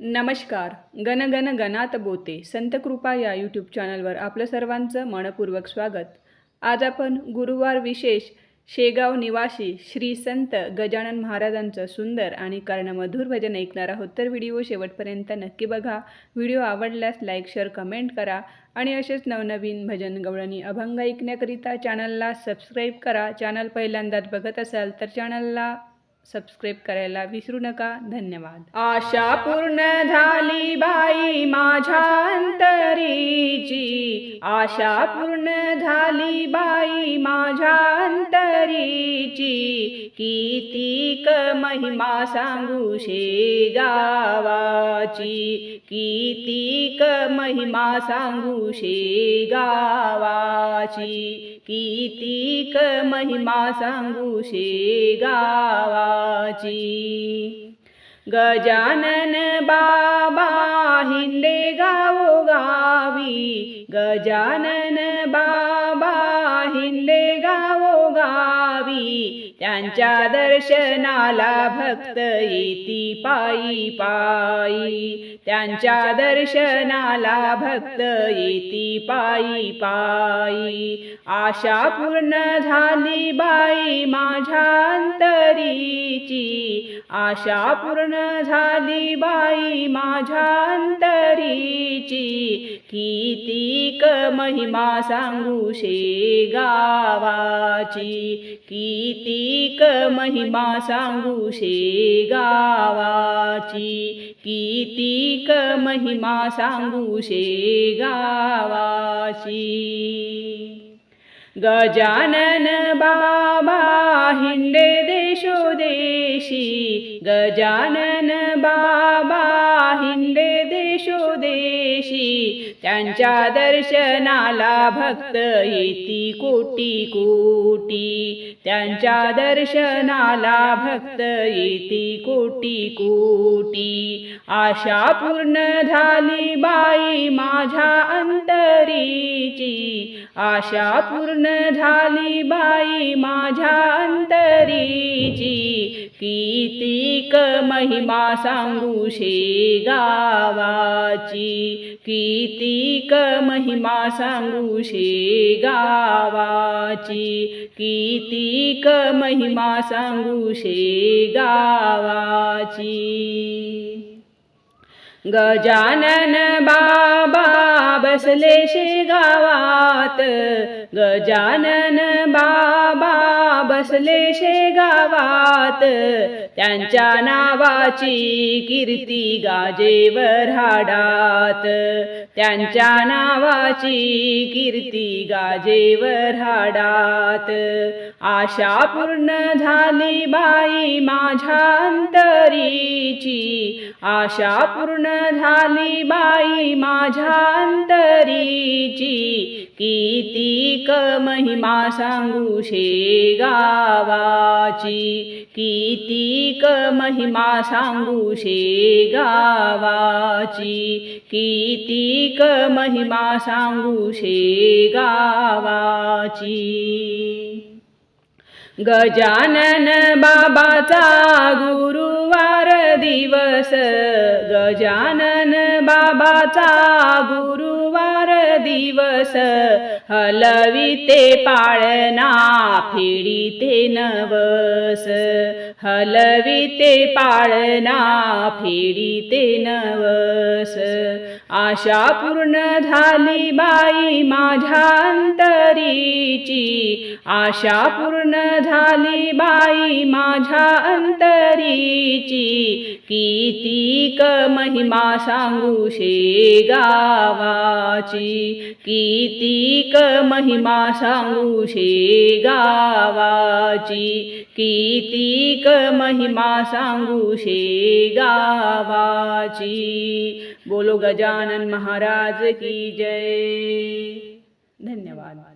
नमस्कार. गणगण गणात बोते. संत कृपा या यूट्यूब चॅनलवर आपलं सर्वांचं मनपूर्वक स्वागत. आज आपण गुरुवार विशेष शेगाव निवासी श्री संत गजानन महाराजांचं सुंदर आणि कर्णमधुर भजन ऐकणार आहोत. तर व्हिडिओ शेवटपर्यंत नक्की बघा. व्हिडिओ आवडल्यास लाईक शेअर कमेंट करा आणि असेच नवनवीन भजन गवळणी अभंग ऐकण्याकरिता चॅनलला सबस्क्राईब करा. चॅनल पहिल्यांदाच बघत असाल तर चॅनलला सबस्क्राईब करायला विसरू नका. धन्यवाद. आशा पूर्ण झाली बाई माझ्या अंतरीची. आशा पूर्ण झाली बाई माझ्या अंतरीची कितीक महिमा सांगू शे गावाची कितीक महिमा सांगू शे गावाची कितीक महिमा सांगू शे गावाची. गजानन बाबा हिंडे गजानन त्यांच्या दर्शनाला भक्त येती पायी पायी. त्यांच्या दर्शनाला भक्त येती पायी पायी. आशा पूर्ण झाली बाई माझ्या अंतरीची. आशा पूर्ण झाली बाई माझ्या अंतरीची. कितीक महिमा सांगू शे गावाची. किती कितीक महिमा सांगू शे गावाची. कितीक महिमा सांगू शे गावाची. गजानन बाबा हिंडे देशोदेशी गजानन बाबा हिंडे देशोदेशी त्यांच्या दर्शनाला भक्त येती कोटी कोटी. त्यांच्या दर्शनाला भक्त येती कोटी कोटी. आशा पूर्ण झाली बाई माझ्या अंतरीची आशा पूर्ण झाली बाई माझ्या अंतरीची कितीक महिमा सांगू शे गावाची. कितीक महिमा सांगू शे गावाची. कितीक महिमा सांगू शे गावाची. गजानन बाबा बसले शेगावात गजानन बा बसले शेगावात त्यांच्या नावाची कीर्ती गाजेवर हाडात. त्यांच्या नावाची कीर्ती गाजेवर हाडात. आशा पूर्ण झाली बाई माझ्या अंतरीची. आशा पूर्ण झाली बाई माझ्या अंतरीची. क महिमा सांगू शेगा गावाची कितीक महिमा सांगू शे गावाची कितीक महिमा सांगू शे गावाची. गजानन बाबाचा गुरुवार दिवस गजानन बाबाचा गुरुवार दिवस हलविते पाळना फेडीते नवस. हलविते पाळना फेडीते नवस. आशा पूर्ण झाली बाई माझ्या अंतरीची. आशा पूर्ण झाली बाई माझ्या अंतरीची. कितीक महिमा सांगू शे गावाची. कितीक महिमा सांगू शे गावाची. कितीक महिमा सांगू शे गावाची. बोलो गजानन महाराज की जय। धन्यवाद।